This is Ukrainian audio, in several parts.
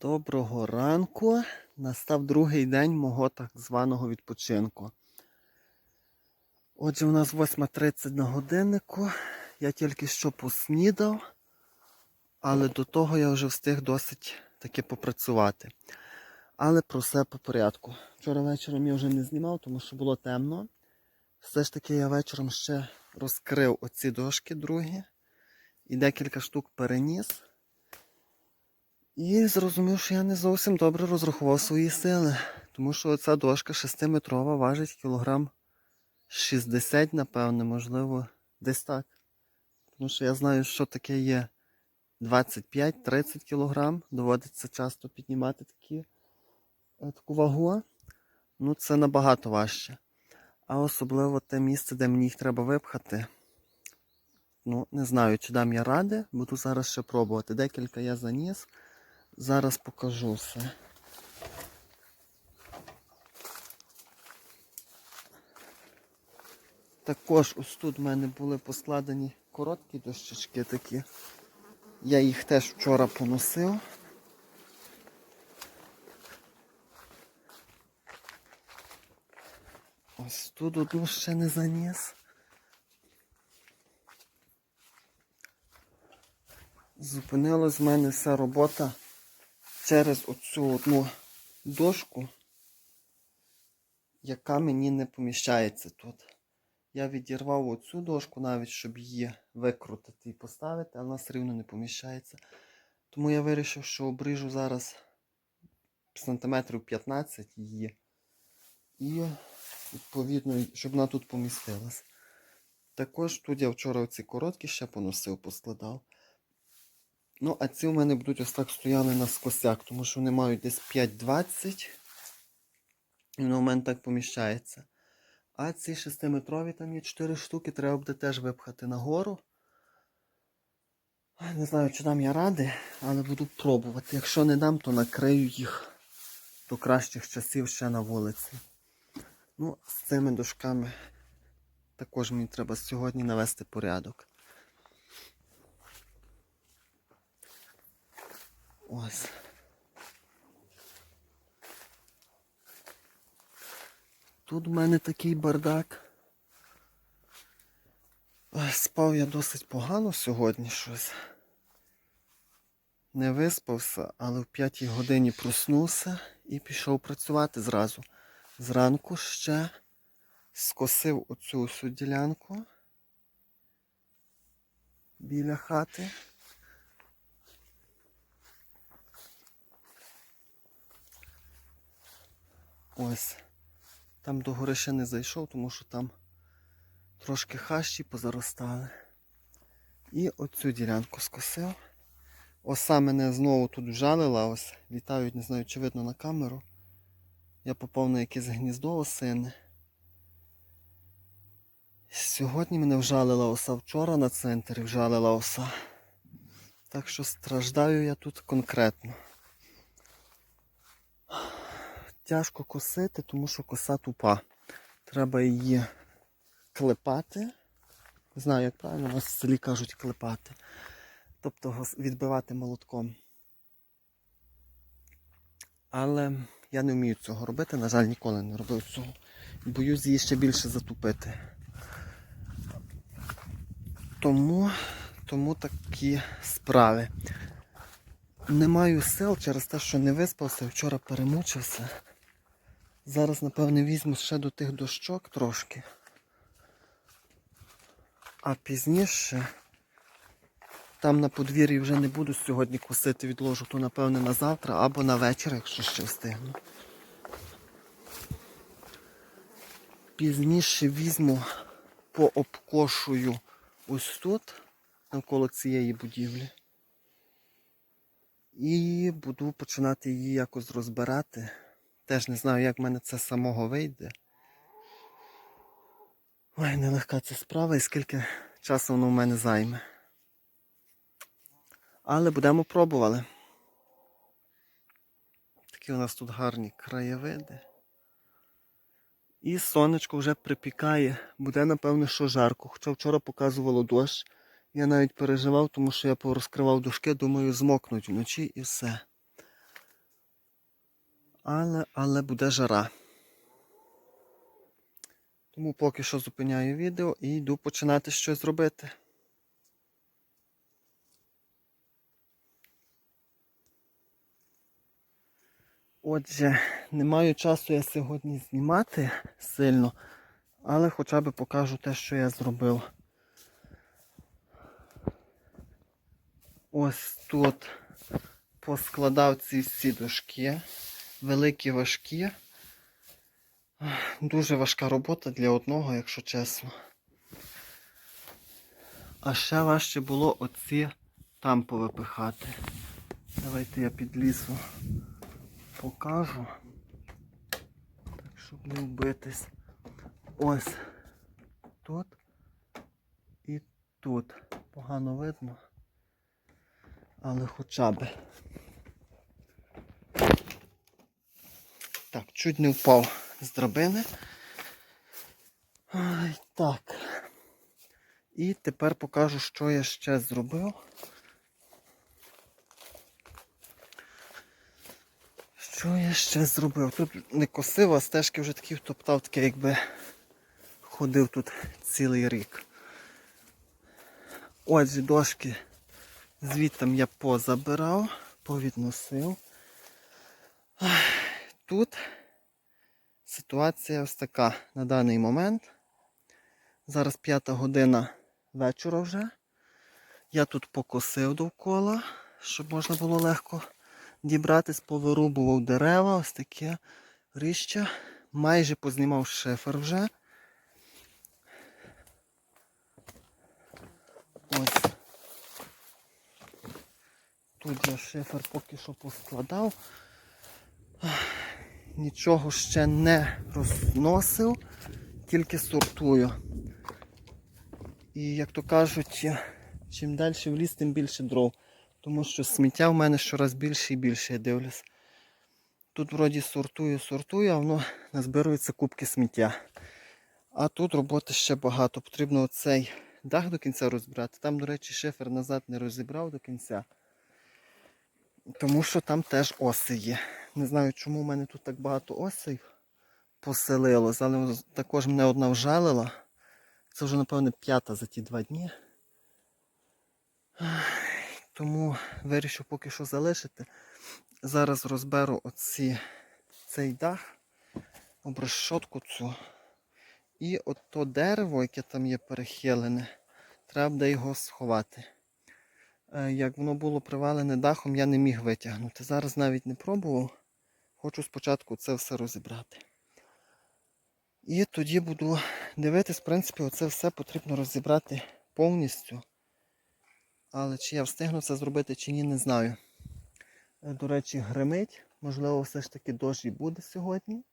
Доброго ранку. Настав другий день мого так званого відпочинку. Отже, у нас 8.30 на годиннику. Я тільки що поснідав, але до того я вже встиг досить таки попрацювати. Але про все по порядку. Вчора вечором я вже не знімав, тому що було темно. Все ж таки я вечором ще розкрив оці дошки другі і декілька штук переніс. І зрозумів, що я не зовсім добре розрахував свої сили. Тому що ця дошка 6-метрова важить кілограм 60, напевне, можливо, десь так. Тому що я знаю, що таке є 25-30 кілограм. Доводиться часто піднімати такі, е, таку вагу. Ну, це набагато важче. А особливо те місце, де мені їх треба випхати. Ну, не знаю, чи дам я ради, буду зараз ще пробувати. Декілька я заніс. Зараз покажу все. Також ось тут в мене були поскладені короткі дощечки такі. Я їх теж вчора поносив. Ось тут одну ще не заніс. Зупинилась в мене вся робота через оцю одну дошку, яка мені не поміщається тут. Я відірвав оцю дошку навіть, щоб її викрутити і поставити, але вона все рівно не поміщається. Тому я вирішив, що обріжу зараз сантиметрів 15 її. І, відповідно, щоб вона тут помістилась. Також тут я вчора оці короткі ще поносив, поскладав. Ну, а ці у мене будуть ось так стояли на скосяк, тому що вони мають десь 5,20. І воно в мене так поміщається. А ці 6-метрові там є 4 штуки, треба буде теж випхати нагору. Не знаю, чи дам я ради, але буду пробувати. Якщо не дам, то накрию їх до кращих часів ще на вулиці. Ну, з цими дошками також мені треба сьогодні навести порядок. Ось. Тут в мене такий бардак. Спав я досить погано сьогодні щось. Не виспався, але в п'ятій годині проснувся і пішов працювати зразу. Зранку ще скосив оцю всю ділянку біля хати. Ось. Там до гори ще не зайшов, тому що там трошки хащі позаростали. І оцю ділянку скосив. Оса мене знову тут вжалила, ось літають, не знаю, чи видно на камеру. Я попав на якесь гніздо осини. Сьогодні мене вжалила оса, вчора на центрі вжалила оса. Так що страждаю я тут конкретно. Тяжко косити, тому що коса тупа. Треба її клепати. Знаю, як правильно, у нас в селі кажуть клепати. Тобто відбивати молотком. Але я не вмію цього робити, на жаль, ніколи не робив цього. Боюсь її ще більше затупити. Тому, тому такі справи. Не маю сил через те, що не виспався, вчора перемучився. Зараз, напевне, візьму ще до тих дощок трошки. А пізніше там на подвір'ї вже не буду сьогодні косити, відложу, то напевне на завтра або на вечір, якщо ще встигну. Пізніше візьму, пообкошую ось тут, навколо цієї будівлі. І буду починати її якось розбирати. Теж не знаю, як в мене це самого вийде. Ой, нелегка ця справа і скільки часу воно в мене займе. Але будемо пробували. Такі у нас тут гарні краєвиди. І сонечко вже припікає. Буде, напевно, що жарко. Хоча вчора показувало дощ. Я навіть переживав, тому що я порозкривав дошки, думаю, змокнуть вночі і все. Але, але буде жара. Тому поки що зупиняю відео і йду починати щось робити. Отже, не маю часу я сьогодні знімати сильно, але хоча б покажу те, що я зробив. Ось тут поскладав ці всі дошки, великі важкі. Дуже важка робота для одного, якщо чесно. А ще важче було оці там повипихати. Давайте я підлізу покажу. Так, щоб не вбитись. Ось тут і тут. Погано видно. Але хоча б. Так, чуть не впав з драбини. Ай, так. І тепер покажу, що я ще зробив. Що я ще зробив? Тут не косив, а стежки вже такі втоптав, таке якби ходив тут цілий рік. Отже, дошки звідти я позабирав, повідносив. Тут ситуація ось така на даний момент. Зараз п'ята година вечора вже. Я тут покосив довкола, щоб можна було легко дібратись, повирубував дерева, ось таке ріща. Майже познімав шифер вже. Ось. Тут я шифер поки що поскладав. Нічого ще не розносив, тільки сортую. І як то кажуть, чим далі в ліс, тим більше дров. Тому що сміття в мене щораз більше і більше, я дивлюсь. Тут вроді сортую, сортую, а воно назбирується кубки сміття. А тут роботи ще багато. Потрібно оцей дах до кінця розбирати. Там, до речі, шифер назад не розібрав до кінця. Тому що там теж оси є. Не знаю, чому в мене тут так багато осей поселилось, але також мене одна вжалила. Це вже, напевне, п'ята за ті два дні. Тому вирішив поки що залишити. Зараз розберу оці, цей дах, обрешотку цю. І от то дерево, яке там є перехилене, треба буде його сховати. Е, Як воно було привалене дахом, я не міг витягнути. Зараз навіть не пробував. Хочу спочатку це все розібрати. І тоді буду дивитись, в принципі, оце все потрібно розібрати повністю. Але чи я встигну це зробити, чи ні, не знаю. Е, До речі, гримить. Можливо, все ж таки дощ і буде сьогодні.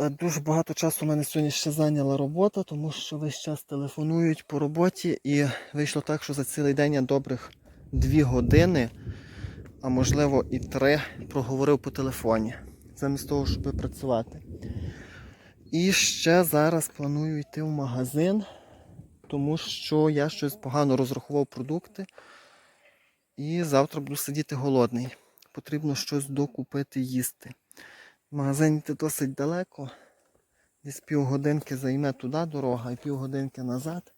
Е, Дуже багато часу у мене сьогодні ще зайняла робота, тому що весь час телефонують по роботі і вийшло так, що за цілий день я добрих 2 години, а можливо і 3, проговорив по телефоні, замість того, щоб працювати. І ще зараз планую йти в магазин, тому що я щось погано розрахував продукти. І завтра буду сидіти голодний. Потрібно щось докупити їсти. Магазин йти досить далеко. Десь півгодинки займе туди дорога і півгодинки назад.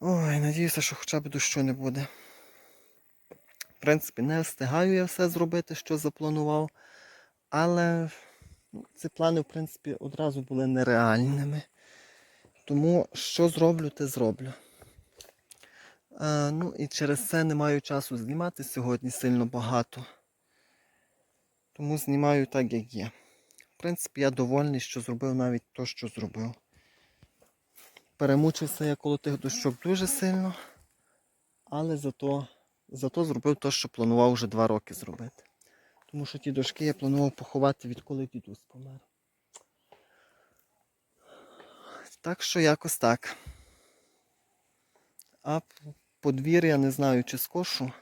Ой, надіюся, що хоча б дощу не буде. В принципі, не встигаю я все зробити, що запланував. Але ну, ці плани, в принципі, одразу були нереальними. Тому що зроблю, те зроблю. Е, ну і через це не маю часу знімати сьогодні сильно багато. Тому знімаю так, як є. В принципі, я довольний, що зробив навіть те, що зробив. Перемучився я коло тих дощок дуже сильно, але зато, зато зробив те, що планував вже два роки зробити. Тому що ті дошки я планував поховати, відколи дідусь помер. Так що якось так. А подвір'я не знаю, чи скошу.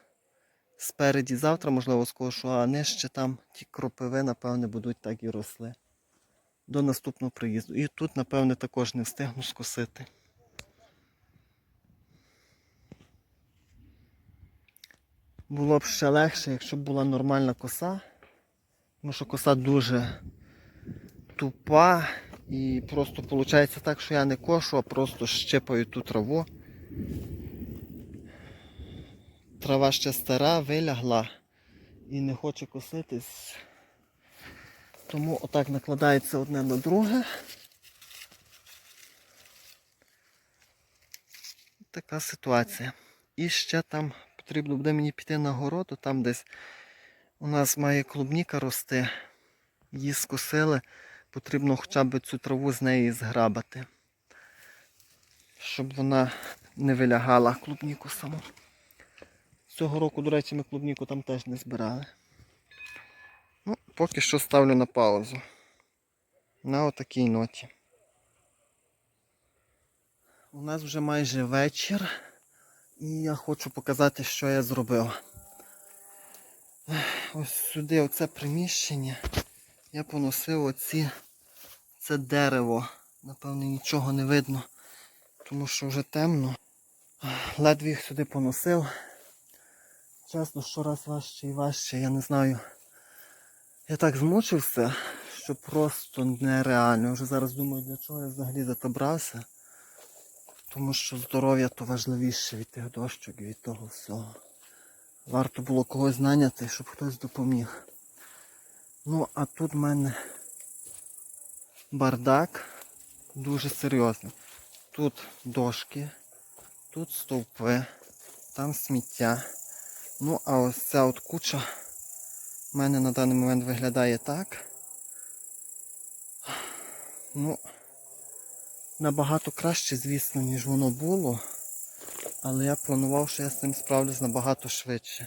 Спереді завтра, можливо, скошу, а нижче там ті кропиви, напевне, будуть так і росли. До наступного приїзду. І тут, напевне, також не встигну скосити. Було б ще легше, якщо б була нормальна коса. Тому що коса дуже тупа. І просто виходить так, що я не кошу, а просто щипаю ту траву. Трава ще стара, вилягла і не хоче коситись. Тому отак накладається одне на друге. Така ситуація. І ще там потрібно буде мені піти на городу, там десь у нас має клубніка рости. Її скосили, потрібно хоча б цю траву з неї зграбати. Щоб вона не вилягала клубніку саму. Цього року, до речі, ми клубніку там теж не збирали. Ну, поки що ставлю на паузу. На отакій ноті. У нас вже майже вечір. І я хочу показати, що я зробив. Ось сюди, оце приміщення. Я поносив оці це дерево. Напевне, нічого не видно, тому що вже темно. Ледве їх сюди поносив. Чесно, щораз важче і важче, я не знаю. Я так змучився, що просто нереально. Вже зараз думаю, для чого я взагалі за то брався. Тому що здоров'я то важливіше від тих дощок, від того всього. Варто було когось наняти, щоб хтось допоміг. Ну, а тут в мене бардак дуже серйозний. Тут дошки, тут стовпи, там сміття. Ну, а ось ця от куча в мене на даний момент виглядає так. Ну, набагато краще, звісно, ніж воно було. Але я планував, що я з цим справлюсь набагато швидше.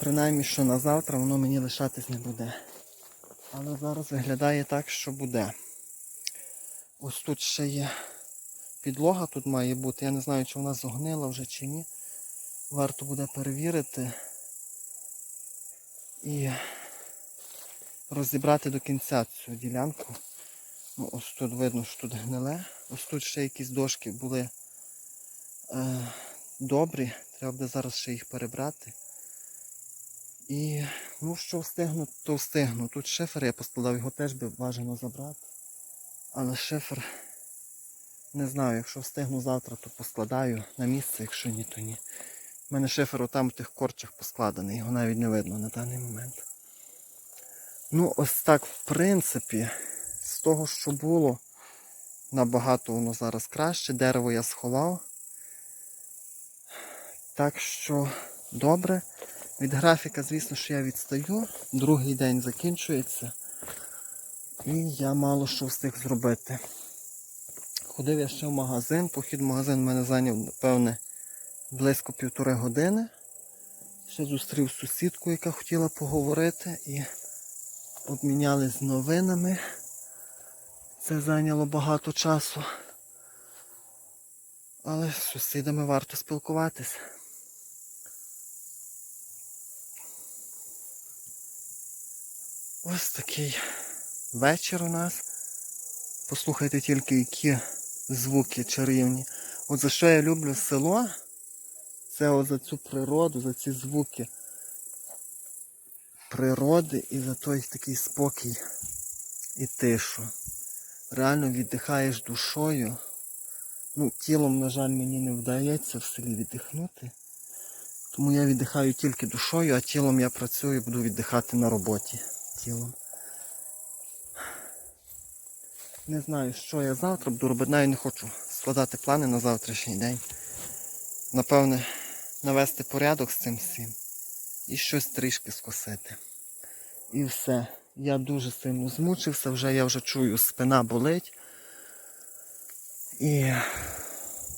Принаймні, що на завтра воно мені лишатись не буде. Але зараз виглядає так, що буде. Ось тут ще є підлога, тут має бути. Я не знаю, чи вона зогнила вже чи ні. Варто буде перевірити і розібрати до кінця цю ділянку. Ну, ось тут видно, що тут гниле. Ось тут ще якісь дошки були е, добрі. Треба буде зараз ще їх перебрати. І ну що встигну, то встигну. Тут шифер я поскладав, його теж би бажано забрати. Але шифер не знаю, якщо встигну завтра, то поскладаю на місце, якщо ні, то ні. У мене шифер отам в тих корчах поскладений, його навіть не видно на даний момент. Ну, ось так, в принципі, з того, що було, набагато воно зараз краще. Дерево я сховав. Так що добре. Від графіка, звісно, що я відстаю. Другий день закінчується. І я мало що встиг зробити. Ходив я ще в магазин. Похід в магазин мене зайняв, напевне, близько півтори години. Ще зустрів сусідку, яка хотіла поговорити, і обмінялись новинами. Це зайняло багато часу. Але з сусідами варто спілкуватись. Ось такий вечір у нас. Послухайте тільки, які звуки чарівні. От за що я люблю село, це за цю природу, за ці звуки природи і за той такий спокій і тишу. Реально віддихаєш душою. Ну, тілом, на жаль, мені не вдається в селі віддихнути. Тому я віддихаю тільки душою, а тілом я працюю, і буду віддихати на роботі тілом. Не знаю, що я завтра буду робити, навіть не хочу складати плани на завтрашній день. Напевне, навести порядок з цим всім і щось трішки скосити. І все. Я дуже сильно змучився, вже я вже чую, спина болить. І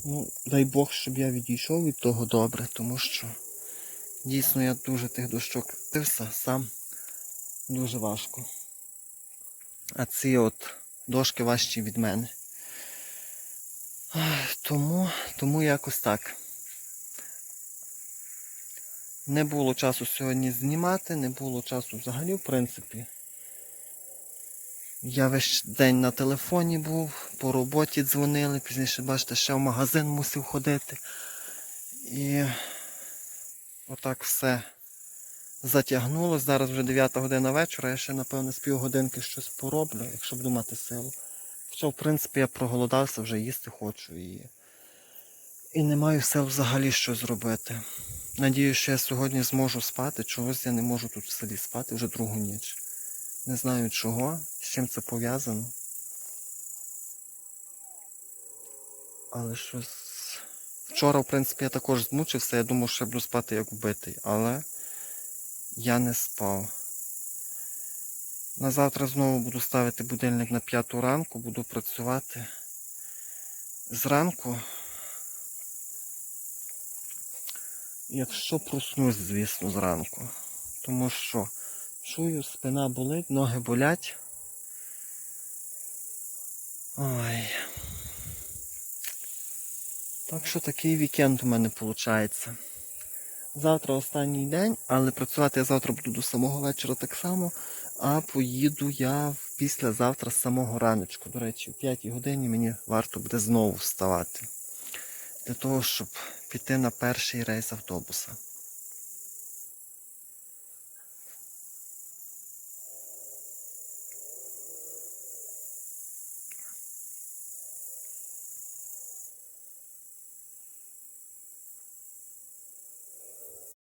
ну, дай Бог, щоб я відійшов від того добре, тому що дійсно я дуже тих дощок тився сам дуже важко. А ці от дошки важчі від мене. Тому, тому якось так. Не було часу сьогодні знімати, не було часу взагалі, в принципі. Я весь день на телефоні був, по роботі дзвонили, пізніше, бачите, ще в магазин мусив ходити. І отак все затягнуло. Зараз вже 9 година вечора, я ще, напевно, з півгодинки щось пороблю, якщо буду мати силу. Хоча, в принципі, я проголодався, вже їсти хочу і, і не маю сил взагалі щось зробити. Надію, що я сьогодні зможу спати. Чогось я не можу тут в селі спати вже другу ніч. Не знаю чого, з чим це пов'язано. Але щось. Вчора, в принципі, я також змучився, я думав, що я буду спати як вбитий, але я не спав. На завтра знову буду ставити будильник на п'яту ранку, буду працювати зранку. Якщо проснусь, звісно, зранку. Тому що чую, спина болить, ноги болять. Ой. Так що такий вікенд у мене виходить. Завтра останній день, але працювати я завтра буду до самого вечора так само, а поїду я післязавтра з самого раночку. До речі, о 5 годині мені варто буде знову вставати. Для того, щоб піти на перший рейс автобуса.